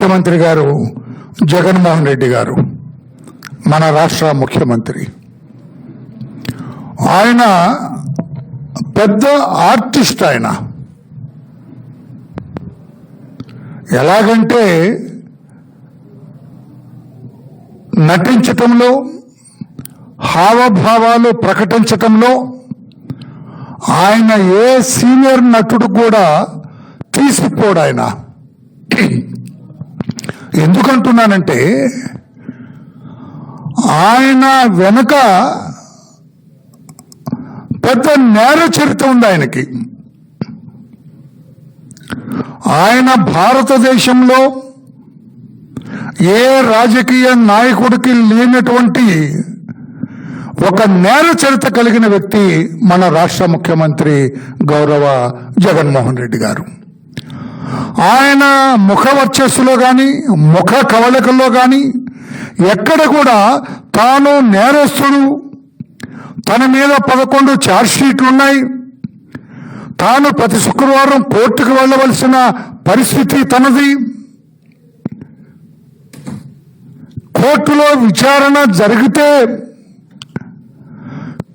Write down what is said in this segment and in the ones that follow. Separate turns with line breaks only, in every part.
ముఖ్యమంత్రి గారు జగన్మోహన్ రెడ్డి గారు మన రాష్ట్ర ముఖ్యమంత్రి. ఆయన పెద్ద ఆర్టిస్ట్ ఆయన. ఎలాగంటే నటించటంలో హావభావాలు ప్రకటించటంలో ఆయన ఏ సీనియర్ నటుడు కూడా తీసిపోడు ఆయన. ఎందుకంటున్నానంటే ఆయన వెనుక పెద్ద నేర చరిత్ర ఉంది ఆయనకి. ఆయన భారతదేశంలో ఏ రాజకీయ నాయకుడికి లేనటువంటి ఒక నేర చరిత్ర కలిగిన వ్యక్తి మన రాష్ట్ర ముఖ్యమంత్రి గౌరవ జగన్మోహన్ రెడ్డి గారు. ఆయన ముఖ వర్చస్సులో కానీ ముఖ కవళికల్లో కానీ ఎక్కడ కూడా తాను నేరస్తుడు. తన మీద పదకొండు ఛార్జ్షీట్లు ఉన్నాయి. తాను ప్రతి శుక్రవారం కోర్టుకు వెళ్ళవలసిన పరిస్థితి తనది. కోర్టులో విచారణ జరిగితే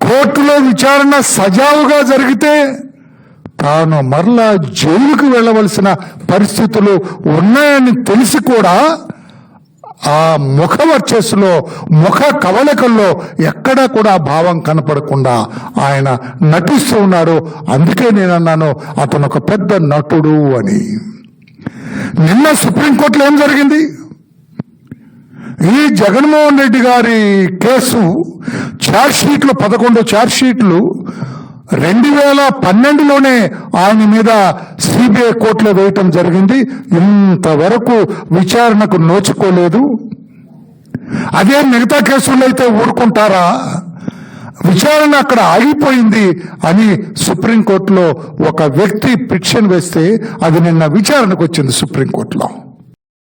కోర్టులో విచారణ సజావుగా జరిగితే తాను మరలా జైలుకు వెళ్ళవలసిన పరిస్థితులు ఉన్నాయని తెలిసి కూడా ఆ ముఖ వర్చస్సులో ముఖ కవలికల్లో ఎక్కడా కూడా భావం కనపడకుండా ఆయన నటిస్తూ ఉన్నాడు. అందుకే నేను అన్నాను అతను ఒక పెద్ద నటుడు అని. నిన్న సుప్రీంకోర్టులో ఏం జరిగింది? ఈ జగన్మోహన్ రెడ్డి గారి కేసు ఛార్జ్ షీట్లు పదకొండు ఛార్జ్ షీట్లు రెండు వేల పన్నెండులోనే ఆయన మీద సిబిఐ కోర్టులో వేయటం జరిగింది. ఇంతవరకు విచారణకు నోచుకోలేదు. అదే మిగతా కేసుల్లో అయితే ఊరుకుంటారా? విచారణ అక్కడ ఆగిపోయింది అని సుప్రీంకోర్టులో ఒక వ్యక్తి పిటిషన్ వేస్తే అది నిన్న విచారణకు వచ్చింది సుప్రీంకోర్టులో.